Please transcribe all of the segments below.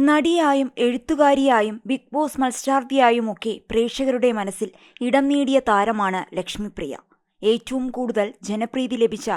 നടിയായും എഴുത്തുകാരിയായും big boss മത്സരാർത്ഥിയായുമൊക്കെ പ്രേക്ഷകരുടെ മനസ്സിൽ ഇടം നേടിയ താരമാണ് ലക്ഷ്മിപ്രിയ. ഏറ്റവും കൂടുതൽ ജനപ്രീതി ലഭിച്ച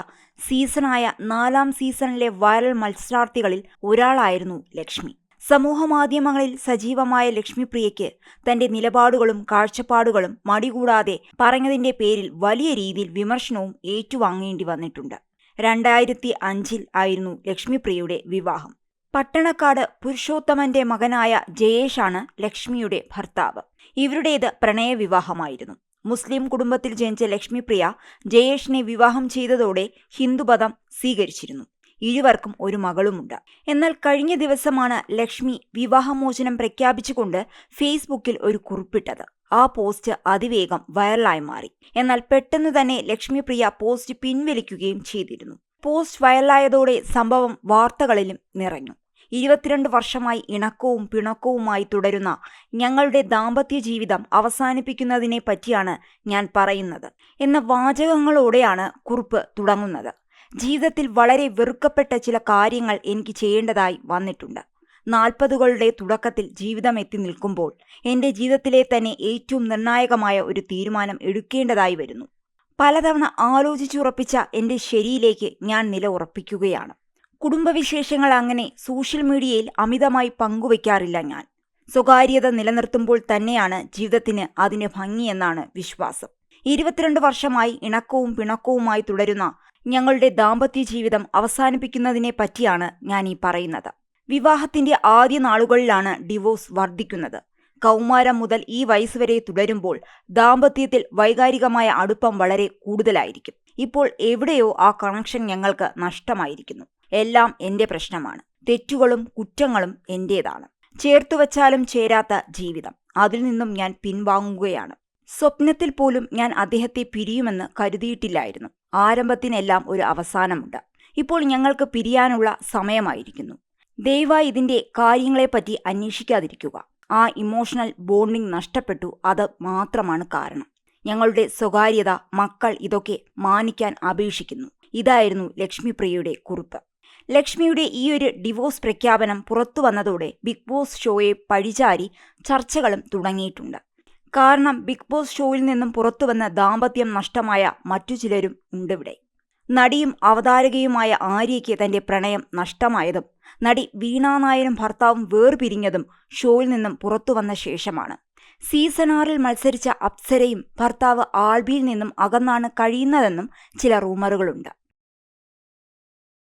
സീസണായ നാലാം സീസണിലെ വൈറൽ മത്സരാർത്ഥികളിൽ ഒരാളായിരുന്നു ലക്ഷ്മി. സമൂഹമാധ്യമങ്ങളിൽ സജീവമായ ലക്ഷ്മിപ്രിയയ്ക്ക് തന്റെ നിലപാടുകളും കാഴ്ചപ്പാടുകളും മടികൂടാതെ പറഞ്ഞതിന്റെ പേരിൽ വലിയ രീതിയിൽ വിമർശനവും ഏറ്റുവാങ്ങേണ്ടി വന്നിട്ടുണ്ട്. രണ്ടായിരത്തി അഞ്ചിൽ ആയിരുന്നു ലക്ഷ്മിപ്രിയയുടെ വിവാഹം. പട്ടണക്കാട് പുരുഷോത്തമന്റെ മകനായ ജയേഷാണ് ലക്ഷ്മിയുടെ ഭർത്താവ്. ഇവരുടേത് പ്രണയവിവാഹമായിരുന്നു മുസ്ലിം കുടുംബത്തിൽ ജനിച്ച ലക്ഷ്മിപ്രിയ ജയേഷിനെ വിവാഹം ചെയ്തതോടെ ഹിന്ദുപദം സ്വീകരിച്ചിരുന്നു. ഇരുവർക്കും ഒരു മകളുമുണ്ട്. എന്നാൽ കഴിഞ്ഞ ദിവസമാണ് ലക്ഷ്മി വിവാഹമോചനം പ്രഖ്യാപിച്ചുകൊണ്ട് ഫേസ്ബുക്കിൽ ഒരു കുറിപ്പിട്ടത്. ആ പോസ്റ്റ് അതിവേഗം വൈറലായി മാറി. എന്നാൽ പെട്ടെന്ന് തന്നെ ലക്ഷ്മിപ്രിയ പോസ്റ്റ് പിൻവലിക്കുകയും ചെയ്തിരുന്നു. പോസ്റ്റ് വൈറലായതോടെ സംഭവം വാർത്തകളിലും നിറഞ്ഞു. ഇരുപത്തിരണ്ട് വർഷമായി ഇണക്കവും പിണക്കവുമായി തുടരുന്ന ഞങ്ങളുടെ ദാമ്പത്യ ജീവിതം അവസാനിപ്പിക്കുന്നതിനെ പറ്റിയാണ് ഞാൻ പറയുന്നത് എന്ന വാചകങ്ങളോടെയാണ് കുറിപ്പ് തുടങ്ങുന്നത്. ജീവിതത്തിൽ വളരെ വെറുക്കപ്പെട്ട ചില കാര്യങ്ങൾ എനിക്ക് ചെയ്യേണ്ടതായി വന്നിട്ടുണ്ട്. നാൽപ്പതുകളുടെ തുടക്കത്തിൽ ജീവിതം എത്തി നിൽക്കുമ്പോൾ എന്റെ ജീവിതത്തിലെ തന്നെ ഏറ്റവും നിർണായകമായ ഒരു തീരുമാനം എടുക്കേണ്ടതായി വരുന്നു. പലതവണ ആലോചിച്ചുറപ്പിച്ച എന്റെ ശരിയിലേക്ക് ഞാൻ നില ഉറപ്പിക്കുകയാണ്. കുടുംബവിശേഷങ്ങൾ അങ്ങനെ സോഷ്യൽ മീഡിയയിൽ അമിതമായി പങ്കുവയ്ക്കാറില്ല ഞാൻ. സ്വകാര്യത നിലനിർത്തുമ്പോൾ തന്നെയാണ് ജീവിതത്തിന് അതിന് ഭംഗിയെന്നാണ് വിശ്വാസം. ഇരുപത്തിരണ്ട് വർഷമായി ഇണക്കവും പിണക്കവുമായി തുടരുന്ന ഞങ്ങളുടെ ദാമ്പത്യ ജീവിതം അവസാനിപ്പിക്കുന്നതിനെ പറ്റിയാണ് ഞാൻ ഈ പറയുന്നത്. വിവാഹത്തിന്റെ ആദ്യ നാളുകളിലാണ് ഡിവോഴ്സ് വർദ്ധിക്കുന്നത്. കൗമാരം മുതൽ ഈ വയസ്സ് വരെ തുടരുമ്പോൾ ദാമ്പത്യത്തിൽ വൈകാരികമായ അടുപ്പം വളരെ കൂടുതലായിരിക്കും. ഇപ്പോൾ എവിടെയോ ആ കണക്ഷൻ ഞങ്ങൾക്ക് നഷ്ടമായിരിക്കുന്നു. എല്ലാം എന്റെ പ്രശ്നമാണ്. തെറ്റുകളും കുറ്റങ്ങളും എന്റേതാണ്. ചേർത്തുവച്ചാലും ചേരാത്ത ജീവിതം. അതിൽ നിന്നും ഞാൻ പിൻവാങ്ങുകയാണ്. സ്വപ്നത്തിൽ പോലും ഞാൻ അദ്ദേഹത്തെ പിരിയുമെന്ന് കരുതിയിട്ടില്ലായിരുന്നു. ആരംഭത്തിനെല്ലാം ഒരു അവസാനമുണ്ട്. ഇപ്പോൾ ഞങ്ങൾക്ക് പിരിയാനുള്ള സമയമായിരിക്കുന്നു. ദയവായി ഇതിന്റെ കാര്യങ്ങളെപ്പറ്റി അന്വേഷിക്കാതിരിക്കുക. ആ ഇമോഷണൽ ബോണ്ടിംഗ് നഷ്ടപ്പെട്ടു. അത് മാത്രമാണ് കാരണം. ഞങ്ങളുടെ സ്വകാര്യത മക്കൾ ഇതൊക്കെ മാനിക്കാൻ അപേക്ഷിക്കുന്നു. ഇതായിരുന്നു ലക്ഷ്മിപ്രിയയുടെ കുറിപ്പ്. ലക്ഷ്മിയുടെ ഈ ഒരു ഡിവോഴ്സ് പ്രഖ്യാപനം പുറത്തു വന്നതോടെ ബിഗ് ബോസ് ഷോയെ പഴിചാരി ചർച്ചകളും തുടങ്ങിയിട്ടുണ്ട്. കാരണം ബിഗ് ബോസ് ഷോയിൽ നിന്നും പുറത്തുവന്ന ദാമ്പത്യം നഷ്ടമായ മറ്റു ചിലരും ഉണ്ടിവിടെ. നടിയും അവതാരകയുമായ ആര്യയ്ക്ക് തന്റെ പ്രണയം നഷ്ടമായതും നടി വീണാനായരും ഭർത്താവും വേർപിരിഞ്ഞതും ഷോയിൽ നിന്നും പുറത്തുവന്ന ശേഷമാണ്. സീസൺ ആറിൽ മത്സരിച്ച അപ്സരയും ഭർത്താവ് ആൽബിയിൽ നിന്നും അകന്നാണ് കഴിയുന്നതെന്നും ചില റൂമറുകളുണ്ട്.